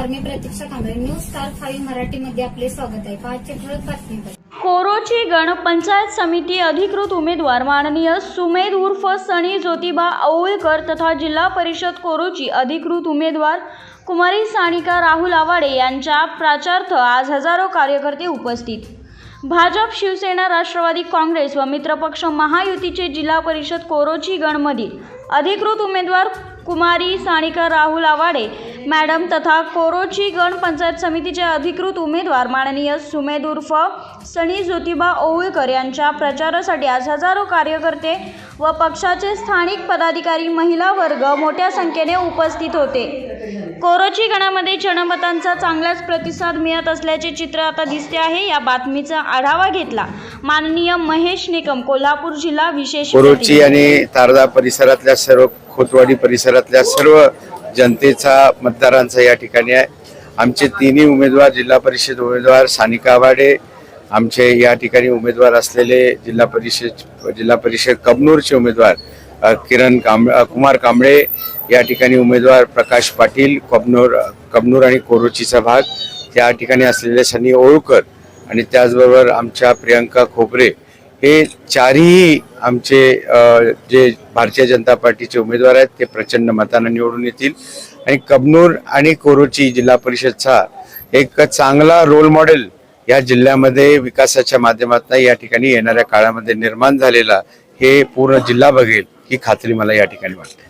Star five मराठीमध्ये आपले स्वागत आहे. पाचशे ठळक बातमीपत्र कोरोची गणपंचायत समिती अधिकृत उमेदवार माननीय सुमेध उर्फ सनी ज्योतिबा औळकर तथा जिल्हा परिषद कोरोची अधिकृत उमेदवार कुमारी सानिका राहुल आवाडे यांच्या प्राचार्थ आज हजारो कार्यकर्ते उपस्थित. भाजप शिवसेना राष्ट्रवादी काँग्रेस व मित्रपक्ष महायुतीचे जिल्हा परिषद कोरोची गणमधील अधिकृत उमेदवार कुमारी सानिका राहुल आवाडे मॅडम तथा कोरोची गण पंचायत समितीचे अधिकृत उमेदवार माननीय सुमेध उर्फ सनी ज्योतिबा ओवळकर यांच्या प्रचारासाठी आज हजारो कार्यकर्ते व पक्षाचे स्थानिक पदाधिकारी महिला वर्ग मोठ्या संख्येने उपस्थित होते कोरोची गणामध्ये जनमतांचा चांगलाच प्रतिसाद मिळत असल्याचे चित्र आता दिसते आहे या बातमीचा आढावा घेतला माननीय महेश निकम कोल्हापूर जिल्हा विशेष कोरोची. आणि तारदा परिसरातल्या सर्व खोतवाडी परिसरातल्या सर्व जनतेचा मतदारांचा या ठिकाणी आहे. आमचे तिन्ही उमेदवार जिल्हा परिषद उमेदवार सानिका आवाडे आमचे या ठिकाणी उमेदवार असलेले जिल्हा परिषद जिल्हा परिषद कबनूरचे उमेदवार किरण कांब कुमार कांबळे या ठिकाणी उमेदवार प्रकाश पाटील कबनूर कबनूर आणि कोरोचीचा भाग त्या ठिकाणी असलेले सनी ओळकर आणि त्याचबरोबर आमच्या प्रियंका खोबरे हे चारही आमचे जे भारतीय जनता पार्टीचे उमेदवार आहेत ते प्रचंड मतानं निवडून येतील. आणि कबनूर आणि कोरोची जिल्हा परिषदचा एक चांगला रोल मॉडेल या जिल्ह्यामध्ये विकासाच्या माध्यमातून या ठिकाणी येणाऱ्या काळामध्ये निर्माण झालेला हे पूर्ण जिल्हा बघेल ही खात्री मला या ठिकाणी वाटते.